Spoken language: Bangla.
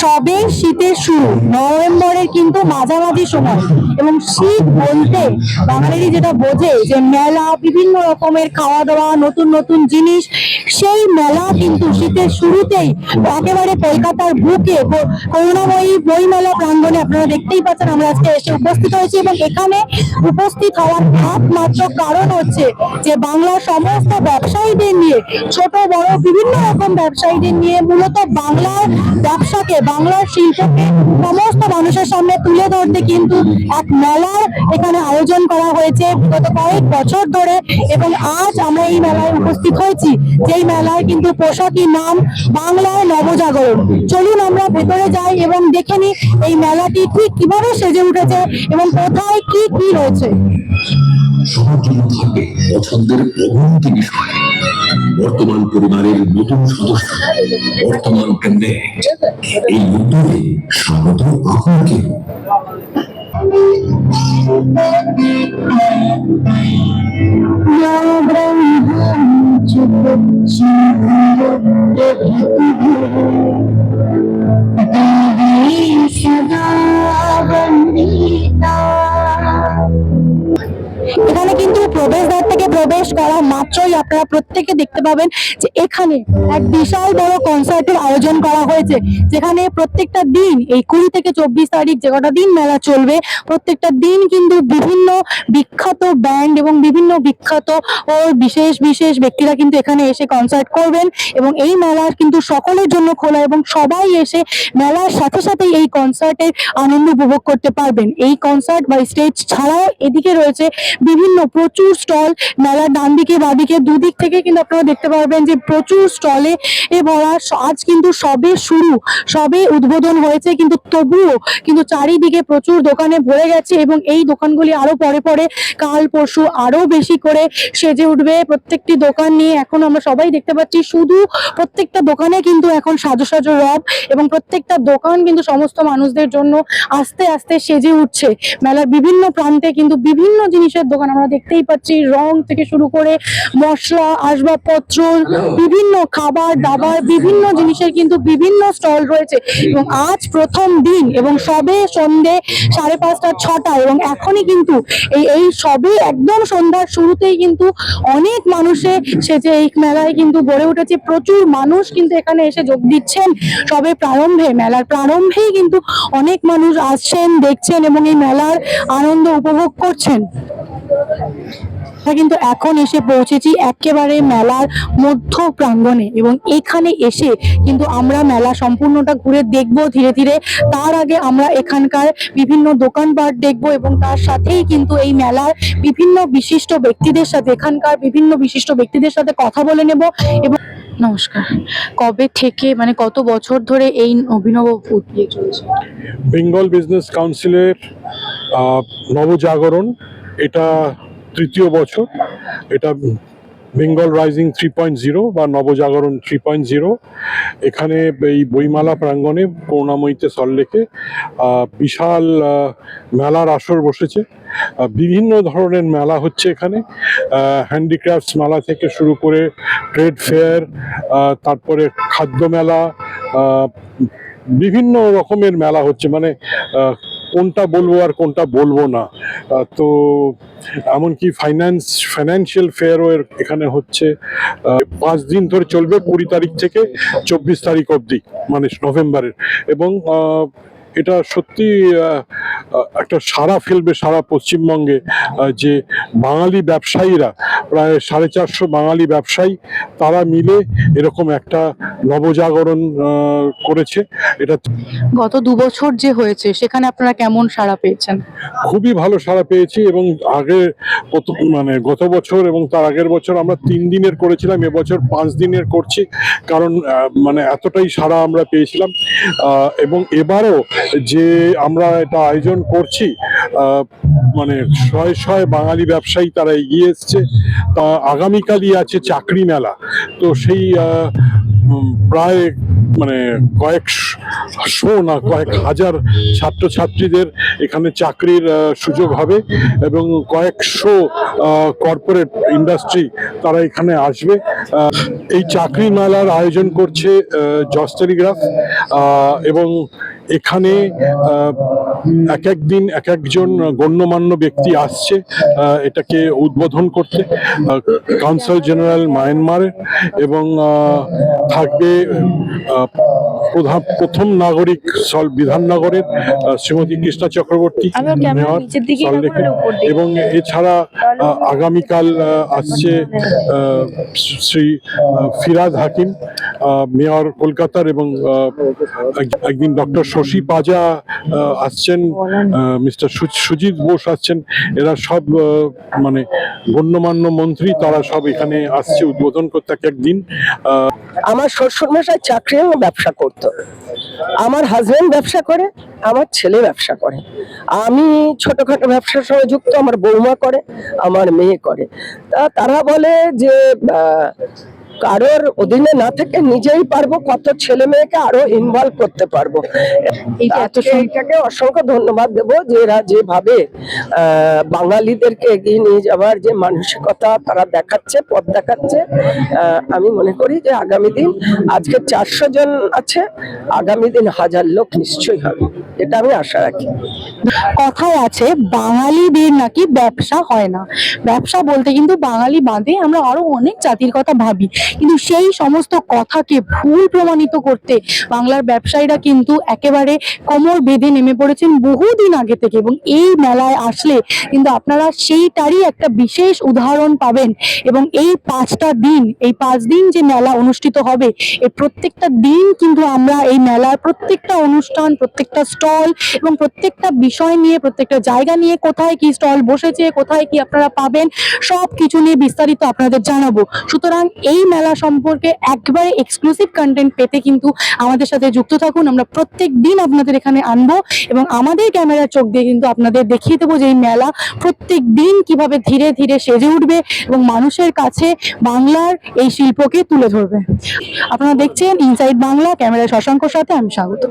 সবে শীতের শুরু, নভেম্বরের কিন্তু মাঝামাঝি সময়। এবং শীত বলতে বাঙালিরই যেটা বোঝে যে মেলা, বিভিন্ন রকমের খাওয়া দাওয়া নতুন নতুন জিনিস, সেই মেলা কিন্তু শীতের শুরুতেই একেবারে কলকাতার বুকে করুণাময়ী বইমেলা প্রাঙ্গণে আপনারা দেখতেই পাচ্ছেন আমরা আজকে এসে উপস্থিত হয়েছি এবং এখানে উপস্থিত হওয়ার একমাত্র কারণ হচ্ছে যে বাংলার সমস্ত ব্যবসায়ীদের নিয়ে, ছোট, বড়, বিভিন্ন রকম ব্যবসায়ীদের নিয়ে মূলত বাংলার ব্যবসাকে, বাংলার শিল্পকে সমস্ত মানুষের সামনে তুলে ধরতে কিন্তু এক মেলার এখানে আয়োজন করা হয়েছে গত কয়েক বছর ধরে এবং আজ আমরা এই মেলায় উপস্থিত হয়েছি। যেই মেলার কিন্তু পোশাকি নাম বাংলায় নবজাগরণ। চলুন আমরা ভেতরে যাই এবং দেখে নিই এই মেলাটি ঠিক কীভাবে সেজে উঠেছে এবং কোথায় কি কি রয়েছে। সবার জন্য থাকবে পছন্দের অগণিত বিষয় বর্তমান পরিবারের নতুন সদস্য বর্তমান কন্যাক্ট এই উদ্যোগে স্বাগত আপনাকে। এখানে কিন্তু প্রবেশদ্বার প্রবেশ করা মাত্রই আপনারা প্রত্যেকে দেখতে পাবেন যে এখানে এক বিশাল বড় কনসার্টের আয়োজন করা হয়েছে। যেখানে প্রত্যেকটা দিন, এই কুড়ি থেকে চব্বিশ তারিখ যে কটা দিন মেলা চলবে, প্রত্যেকটা দিন কিন্তু বিভিন্ন বিখ্যাত ব্যান্ড এবং বিভিন্ন বিখ্যাত ও বিশেষ বিশেষ ব্যক্তিরা কিন্তু এখানে এসে কনসার্ট করবেন এবং এই মেলার কিন্তু সকলের জন্য খোলা এবং সবাই এসে মেলার সাথে সাথে এই কনসার্টের আনন্দ উপভোগ করতে পারবেন। এই কনসার্ট বা স্টেজ ছাড়াও এদিকে রয়েছে বিভিন্ন প্রচুর স্টল মেলার ডান দিকে বাদিকে, দুদিক থেকে কিন্তু আপনারা দেখতে পারবেন যে প্রচুর স্টলে এ ভরা আজ কিন্তু সবে শুরু, সবে উদ্বোধন হয়েছে, কিন্তু তবুও কিন্তু চারিদিকে প্রচুর দোকানে ভরে গেছে এবং এই দোকানগুলি আরও পরে পরে, কাল পরশু আরও বেশি করে সেজে উঠবে। প্রত্যেকটি দোকান নিয়ে এখন আমরা সবাই দেখতে পাচ্ছি, শুধু প্রত্যেকটা দোকানে কিন্তু এখন সাজো সাজো রব এবং প্রত্যেকটা দোকান কিন্তু সমস্ত মানুষদের জন্য আস্তে আস্তে সেজে উঠছে। মেলার বিভিন্ন প্রান্তে কিন্তু বিভিন্ন জিনিসের দোকান আমরা দেখতেই পাচ্ছি, রং থেকে শুরু করে মশলা, আসবাবপত্র, বিভিন্ন খাবার, দাবার, বিভিন্ন জিনিসের কিন্তু বিভিন্ন স্টল রয়েছে। এবং আজ প্রথম দিন এবং সবে সন্ধে সাড়ে পাঁচটা, ছটা এবং এখনই কিন্তু এই এই সবে একদম সন্ধ্যার শুরুতেই কিন্তু অনেক মানুষে সেজে এই মেলায় কিন্তু গড়ে উঠেছে। প্রচুর মানুষ কিন্তু এখানে এসে যোগ দিচ্ছেন সবে প্রারম্ভে। মেলার প্রারম্ভেই কিন্তু অনেক মানুষ আসছেন, দেখছেন এবং এই মেলার আনন্দ উপভোগ করছেন। আমরা কিন্তু এখন এসে পৌঁছেছি একেবারে মেলার মধ্য প্রাঙ্গণে এবং এখানে এসে কিন্তু আমরা মেলা সম্পূর্ণটা ঘুরে দেখব ধীরে ধীরে। তার আগে আমরা এখানকার বিভিন্ন দোকানপাট দেখব এবং তার সাথেই কিন্তু এই মেলার বিভিন্ন বিশিষ্ট ব্যক্তিদের সাথে এখানকার বিভিন্ন বিশিষ্ট ব্যক্তিদের সাথে কথা বলে নেব এবং নমস্কার। কবে থেকে মানে কত বছর ধরে এই অভিনব উদ্যোগ চলছে? বেঙ্গল বিজনেস কাউন্সিলের নবজাগরণ এটা তৃতীয় বছর। এটা Bengal rising three point zero বা নবজাগরণ থ্রি পয়েন্ট জিরো। এখানে এই বইমালা প্রাঙ্গণে করুণাময়ীতে সল্লেকে আহ, বিশাল মেলার আসর বসেছে। বিভিন্ন ধরনের মেলা হচ্ছে এখানে। হ্যান্ডিক্রাফটস মেলা থেকে শুরু করে ট্রেড ফেয়ার তারপরে খাদ্য মেলা বিভিন্ন রকমের মেলা হচ্ছে। মানে কোনটা বলব আর কোনটা বলব না। তো এমনকি ফাইন্যান্স ফাইন্যান্সিয়াল ফেয়ারও এখানে হচ্ছে পাঁচ দিন ধরে চলবে কুড়ি তারিখ থেকে চব্বিশ তারিখ অবধি মানে নভেম্বরের। এবং এটা সত্যি একটা সারা ফেলবে সারা পশ্চিমবঙ্গে যে বাঙালি ব্যবসায়ীরা প্রায় সাড়ে চারশো বাঙালি ব্যবসায়ী তারা মিলে এরকম একটা নবজাগরণ করেছে। এটা গত দু বছর যে হয়েছে সেখানে আপনারা কেমন সাড়া পেয়েছেন? খুবই ভালো সাড়া পেয়েছি এবং আগে মানে গত বছর এবং তার আগের বছর আমরা তিন দিনের করেছিলাম এবছর পাঁচ দিনের করছি কারণ মানে এতটাই সাড়া আমরা পেয়েছিলাম। এবং এবারও যে আমরা এটা আয়োজন করছি মানে শয়ে শয়ে বাঙালি ব্যবসায়ী তারা এগিয়ে এসছে। তা আগামীকালই আছে চাকরি মেলা। তো সেই প্রায় মানে কয়েক শো না, কয়েক হাজার ছাত্রছাত্রীদের এখানে চাকরির সুযোগ হবে এবং কয়েকশো কর্পোরেট ইন্ডাস্ট্রি তারা এখানে আসবে। এই চাকরি মেলার আয়োজন করছে জস টেলিগ্রাফ এবং এখানে এক এক দিন এক একজন গণ্যমান্য ব্যক্তি আসছে এটাকে উদ্বোধন করতে কাউন্সিল জেনারেল মায়ানমারের এবং থাকবে প্রধান প্রথম নাগরিক সল বিধাননগরের শ্রীমতী কৃষ্ণা চক্রবর্তী মেয়র। এবং এছাড়া আগামীকাল আসছে শ্রী ফিরাজ হাকিম মেয়র কলকাতার এবং এক- একদিন ডক্টর শশী পাজা আসছেন মিস্টার সুজিত বোস আসছেন। এরা সব মানে গণ্যমান্য মন্ত্রী, তারা সব এখানে আসছে উদ্বোধন করতে এক একদিন। আমার শ্বশুর মশাই চাকরি এবং ব্যবসা করত। আমার হাজব্যান্ড ব্যবসা করে, আমার ছেলে ব্যবসা করে। আমি ছোটখাটো ব্যবসার সঙ্গে যুক্ত, আমার বৌমা করে, আমার মেয়ে করে। তা তারা বলে যে কারোর অধীনে না থেকে নিজেই পারব কত ছেলে মেয়েকে আরও ইনভলভ করতে পারব এইটা এত আজকে সুন্দর। এটাকে অসংখ্য ধন্যবাদ দেবো যে এরা যেভাবে আহ, বাঙালিদেরকে এগিয়ে নিয়ে যাওয়ার যে মানসিকতা তারা দেখাচ্ছে পথ দেখাচ্ছে আমি মনে করি যে আগামী দিন আজকে চারশো জন আছে আগামী দিন হাজার লোক নিশ্চয়ই হবে এটা আমি আশা রাখি। কথায় আছে, বাঙালিদের নাকি ব্যবসা হয় না। ব্যবসা বলতে কিন্তু বাঙালি বাঁধে আমরা আরও অনেক জাতির কথা ভাবি। কিন্তু সেই সমস্ত কথাকে ভুল প্রমাণিত করতে বাংলার ব্যবসায়ীরা কিন্তু একেবারে কোমর বেঁধে নেমে পড়েছেন বহুদিন আগে থেকে। এবং এই মেলায় আসলে কিন্তু আপনারা সেইটারই একটা বিশেষ উদাহরণ পাবেন। এবং এই পাঁচটা দিন, এই পাঁচ দিন যে মেলা অনুষ্ঠিত হবে এই প্রত্যেকটা দিন কিন্তু আমরা এই মেলার প্রত্যেকটা অনুষ্ঠান, প্রত্যেকটা স্টল এবং প্রত্যেকটা বিষয় নিয়ে, প্রত্যেকটা জায়গা নিয়ে কোথায় কি স্টল বসেছে, কোথায় কি আপনারা পাবেন সব কিছু নিয়ে বিস্তারিত আপনাদের জানাব। সুতরাং এই মেলা সম্পর্কে একবারে এক্সক্লুসিভ কন্টেন্ট পেতে কিন্তু আমাদের সাথে যুক্ত থাকুন। আমরা প্রত্যেক দিন আপনাদের এখানে আনব এবং আমাদের ক্যামেরার চোখ দিয়ে কিন্তু আপনাদের দেখিয়ে দেবো যে এই মেলা প্রত্যেক দিন কীভাবে ধীরে ধীরে সেজে উঠবে এবং মানুষের কাছে বাংলার এই শিল্পকে তুলে ধরবে। আপনারা দেখছেন ইনসাইড বাংলা ক্যামেরা শশাঙ্কর সাথে, আমি স্বাগত।